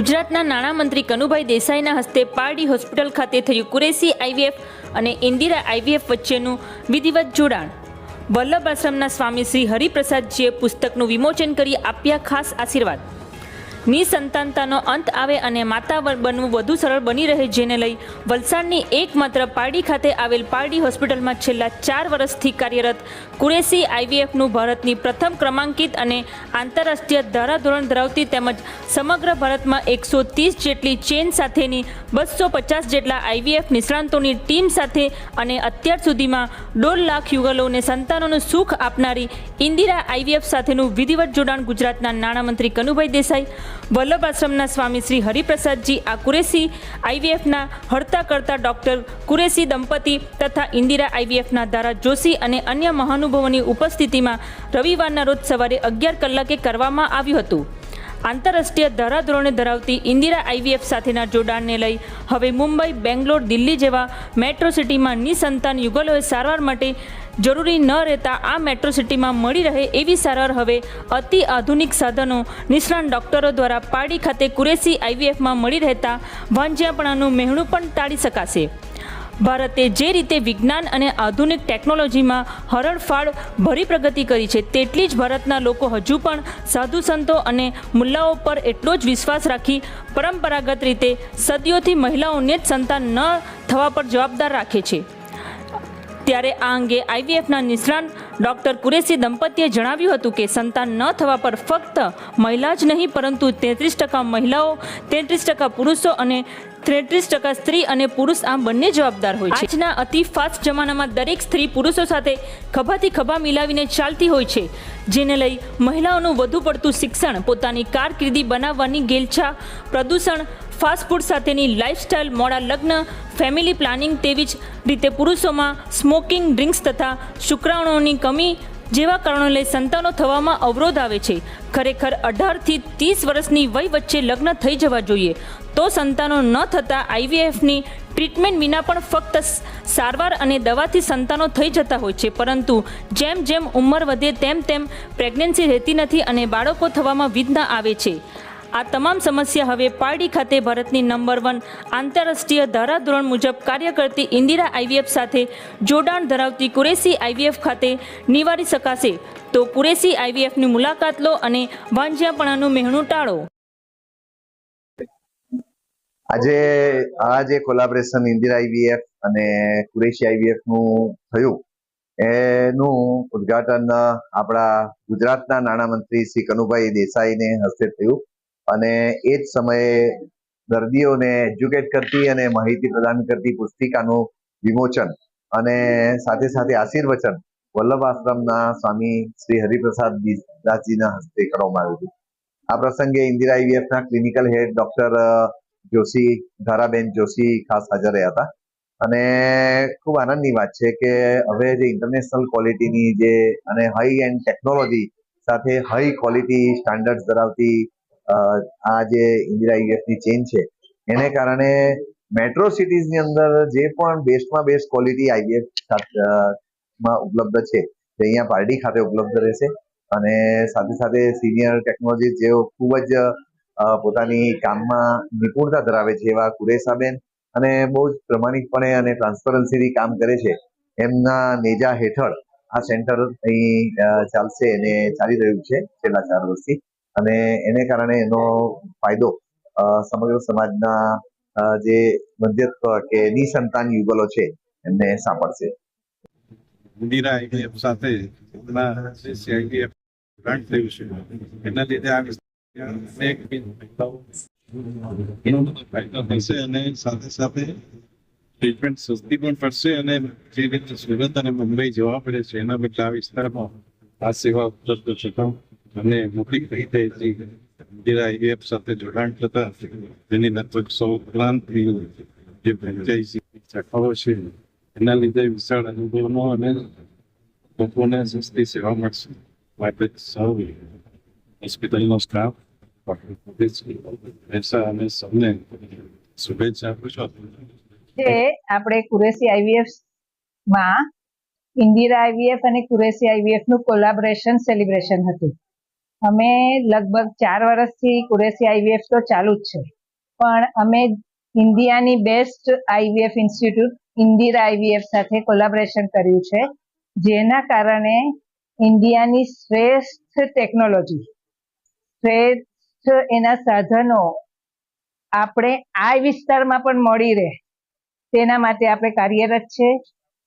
ગુજરાતના નાણામંત્રી કનુભાઈ દેસાઈના હસ્તે પારડી હોસ્પિટલ ખાતે થયું કુરેશી આઈવીએફ અને ઇન્દિરા આઈવીએફ વચ્ચેનું વિધિવત જોડાણ. વલ્લભ આશ્રમના સ્વામી શ્રી હરિપ્રસાદજીએ પુસ્તકનું વિમોચન કરી આપ્યા ખાસ આશીર્વાદ. નિસંતાનતાનો અંત આવે અને માતા બનવું વધુ સરળ બની રહે જેને લઈ વલસાડની એકમાત્ર પારડી ખાતે આવેલ પારડી હોસ્પિટલમાં છેલ્લા ચાર વર્ષથી કાર્યરત કુરેશી આઈવીએફનું ભારતની પ્રથમ ક્રમાંકિત અને આંતરરાષ્ટ્રીય ધારાધોરણ ધરાવતી તેમજ સમગ્ર ભારતમાં એકસો ત્રીસ જેટલી ચેન સાથેની બસો પચાસ જેટલા આઈવીએફ નિષ્ણાંતોની ટીમ સાથે અને અત્યાર સુધીમાં દોઢ લાખ યુગલોને સંતાનોનું સુખ આપનારી ઇન્દિરા આઈવીએફ સાથેનું વિધિવત જોડાણ ગુજરાતના નાણામંત્રી કનુભાઈ દેસાઈ વલ્લભ આશ્રમના સ્વામી શ્રી હરિપ્રસાદજી આ કુરેશી આઈવીએફના હડતા કરતા ડૉક્ટર કુરેશી દંપતી તથા ઇન્દિરા આઈવીએફના ધારા જોશી અને અન્ય મહાનુભાવોની ઉપસ્થિતિમાં રવિવારના રોજ સવારે અગિયાર કલાકે કરવામાં આવ્યું હતું. આંતરરાષ્ટ્રીય ધારાધોરણે ધરાવતી ઇન્દિરા આઈવીએફ સાથેના જોડાણને લઈ હવે મુંબઈ, બેંગ્લોર, દિલ્હી જેવા મેટ્રો સિટીમાં નિસંતાન યુગલોએ સારવાર માટે જરૂરી ન રહેતા આ મેટ્રો સિટીમાં મળી રહે એવી સારવાર હવે અતિ આધુનિક સાધનો નિષ્ણાંત ડોક્ટરો દ્વારા પારડી ખાતે કુરેશી આઈવીએફમાં મળી રહેતા વાંજ્યાપણાનું મહેણું પણ ટાળી શકાશે. ભારતે જે રીતે વિજ્ઞાન અને આધુનિક ટેકનોલોજીમાં હરણફાળ ભરી પ્રગતિ કરી છે, તેટલી જ ભારતના લોકો હજુ પણ સાધુ સંતો અને મુલ્લાઓ પર એટલો જ વિશ્વાસ રાખી પરંપરાગત રીતે સદીઓથી મહિલાઓને જ સંતાન ન થવા પર જવાબદાર રાખે છે. ત્યારે આ અંગે આઈવીએફના નિષ્ણાંત ડોક્ટર કુરેશી દંપતીએ જણાવ્યું હતું કે સંતાન ન થવા પર ફક્ત મહિલા જ નહીં, પરંતુ તેત્રીસ ટકા મહિલાઓ, તેત્રીસ ટકા પુરુષો અને તેત્રીસ ટકા સ્ત્રી અને પુરુષ આ બંને જવાબદાર હોય છે. આજના અતિ ફાસ્ટ જમાનામાં દરેક સ્ત્રી પુરુષો સાથે ખભાથી ખભા મિલાવીને ચાલતી હોય છે, જેને લઈ મહિલાઓનું વધુ પડતું શિક્ષણ, પોતાની કારકિર્દી બનાવવાની ગેલછા, પ્રદૂષણ ફાસ્ટફૂડ સાથેની લાઇફસ્ટાઇલ મોડા લગ્ન, ફેમિલી પ્લાનિંગ તેવી જ રીતે પુરુષોમાં સ્મોકિંગ ડ્રિંક્સ તથા શુક્રાણુઓની કમી જેવા કારણો લઈ સંતાનો થવામાં અવરોધ આવે છે. ખરેખર અઢારથી ત્રીસ વર્ષની વય વચ્ચે લગ્ન થઈ જવા જોઈએ. તો સંતાનો ન થતાં આઈવીએફની ટ્રીટમેન્ટ વિના પણ ફક્ત સારવાર અને દવાથી સંતાનો થઈ જતા હોય છે. પરંતુ જેમ જેમ ઉંમર વધે તેમ તેમ પ્રેગ્નન્સી રહેતી નથી અને બાળકો થવામાં વિઘ્ન આવે છે. આ તમામ સમસ્યા હવે પારડી ખાતે ભારતની નંબર વન આંતરરાષ્ટ્રીય ધારાધોરણ મુજબ કાર્ય કરતી ઇન્દિરા આઈવીએફ સાથે જોડાણ ધરાવતી કુરેશી આઈવીએફ ખાતે નિવારી શકાશે. તો કુરેશી આઈવીએફની મુલાકાત લો અને વાંજ્યાપણાનું મહેણું ટાળો. આજે આ જે કોલાબરેશન ઇન્દિરા આઈવીએફ અને કુરેશી આઈવીએફનું થયું, એનું ઉદ્ઘાટન આપણા ગુજરાતના નાણામંત્રી શ્રી કનુભાઈ દેસાઈને હસ્તે થયું. અને એ જ સમયે દર્દીઓને એજ્યુકેટ કરતી અને માહિતી પ્રદાન કરતી પુસ્તિકાનું વિમોચન અને સાથે સાથે આશીર્વચન વલ્લભ આશ્રમના સ્વામી શ્રી હરિપ્રસાદ દાસજીના હસ્તે કરવામાં આવ્યું હતું. આ પ્રસંગે Indira આઈવીએફના clinical head doctor Joshi, Dharaben Joshi ખાસ હાજર રહ્યા હતા. અને ખૂબ આનંદની વાત છે કે હવે જે ઇન્ટરનેશનલ ક્વોલિટીની જે અને હાઈ એન્ડ ટેકનોલોજી સાથે હાઈ ક્વોલિટી સ્ટાન્ડર્ડ ધરાવતી આ જે ઇન્દિરા આઈવીએફની ચેન છે, એને કારણે મેટ્રો સિટીઝની અંદર જે પણ બેસ્ટમાં બેસ્ટ ક્વોલિટી આઈવીએફમાં ઉપલબ્ધ છે, તે અહીંયા પારડી ખાતે ઉપલબ્ધ રહેશે અને સાથે સાથે સિનિયર ટેકનોલોજી જેઓ ખૂબ જ પોતાની કામમાં નિપુણતા ધરાવે છે એવા કુરેશાબેન અને બહુ જ પ્રમાણિકપણે અને ટ્રાન્સપરન્સીથી કામ કરે છે, એમના નેજા હેઠળ આ સેન્ટર અહીં ચાલશે અને ચાલી રહ્યું છે છેલ્લા ચાર વર્ષથી. અને એને કારણે એનો ફાયદો સમગ્ર સમાજના જે મધ્યત્વ કે નિસંતાન યુગલો છે, એમને સાંપડશે. ઇન્દિરા છે ફાયદો થશે અને સાથે સાથે ટ્રીટમેન્ટ પણ પડશે અને અને મુંબઈ જવા પડે છે, એના બદલે આ વિસ્તારમાં આ સેવા ઉપલબ્ધ થતા અને મોટી રીતે આઈવીએફ સાથે જોડાણ થતા જેની લગભગ સો ઉપરાંત જે ફ્રેન્ચાઇઝી શાખાઓ છે, એના લીધે વિશાળ અનુભવનો અને લોકોને સસ્તી સેવા મળશે. માટે સૌ હોસ્પિટલનો સ્ટાફ આઈવીએફમાં ઇન્દિરા આઈવીએફ અને કુરેશી આઈવીએફનું કોલાબોરેશન સેલિબ્રેશન હતું. અમે લગભગ ચાર વર્ષથી કુરેશી આઈવીએફ તો ચાલુ જ છે. પણ અમે ઇન્ડિયાની best IVF institute Indira IVF સાથે કોલાબરેશન કર્યું છે, જેના કારણે ઇન્ડિયાની શ્રેષ્ઠ ટેકનોલોજી, શ્રેષ્ઠ એના સાધનો આપણે આ વિસ્તારમાં પણ મળી રહે, તેના માટે આપણે કાર્યરત છે.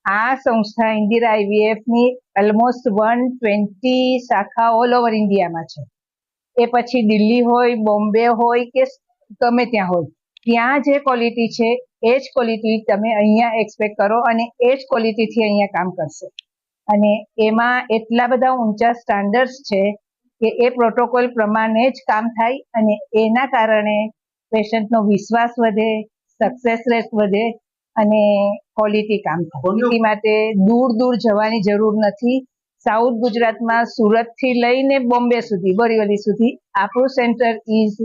આ સંસ્થા ઇન્દિરા આઈવીએફની ઓલમોસ્ટ વન ટ્વેન્ટી શાખા ઓલ ઓવર ઇન્ડિયામાં છે. એ પછી દિલ્હી હોય, બોમ્બે હોય કે ગમે ત્યાં હોય. ત્યાં જે ક્વોલિટી છે, એ જ ક્વોલિટી તમે અહીંયા એક્સપેક્ટ કરો અને એ જ ક્વોલિટીથી અહીંયા કામ કરશે. અને એમાં એટલા બધા ઊંચા સ્ટાન્ડર્ડ્સ છે કે એ પ્રોટોકોલ પ્રમાણે જ કામ થાય અને એના કારણે પેશન્ટનો વિશ્વાસ વધે સક્સેસ રેટ વધે અને ક્વોલિટી કામ થાય. ક્વોલિટી માટે દૂર દૂર જવાની જરૂર નથી. સાઉથ ગુજરાતમાં સુરતથી લઈને બોમ્બે સુધી બોરીવલી સુધી આપણું centre is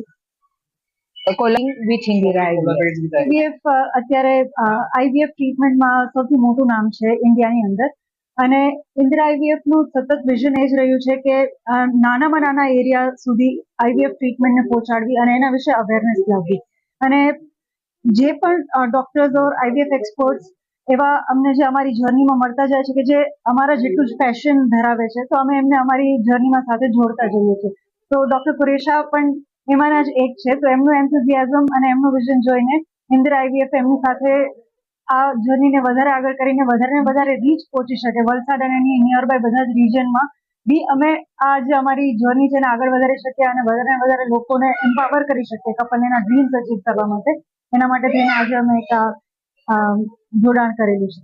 calling with Indira IVF અત્યારે આઈવીએફ ટ્રીટમેન્ટમાં સૌથી મોટું નામ છે ઇન્ડિયાની અંદર. અને ઇન્દિરા આઈવીએફનું સતત વિઝન એ જ રહ્યું છે કે નાનામાં નાના એરિયા સુધી આઈવીએફ ટ્રીટમેન્ટને પહોંચાડવી અને એના વિશે અવેરનેસ લાવવી. અને જે પણ ડોક્ટર્સ ઓર આઈવીએફ એક્સપર્ટ્સ એવા અમને જે અમારી જર્નીમાં મળતા જાય છે કે જે અમારા જેટલું જ પેશન ધરાવે છે, તો અમે એમને અમારી જર્નીમાં સાથે જોડતા જઈએ છીએ. તો ડોક્ટર કુરેશા પણ એમાંના જ એક છે, તો એમનું એન્થુઝિયાઝમ અને એમનું વિઝન જોઈને ઇન્દિરા આઈવીએફ એમની સાથે આ જર્નીને વધારે આગળ કરીને વધારે ને વધારે રીચ પહોંચી શકે. વલસાડ અને એની નિયર બાય બધા જ રિજનમાં બી અમે આ જે અમારી જર્ની છે એને આગળ વધારી શકીએ અને વધારે ને વધારે લોકોને એમ્પાવર કરી શકીએ કપલને એના ડ્રીમ્સ અચીવ કરવા માટે. એના માટે થઈને આજે અમે એક જોડાણ કરેલું છે.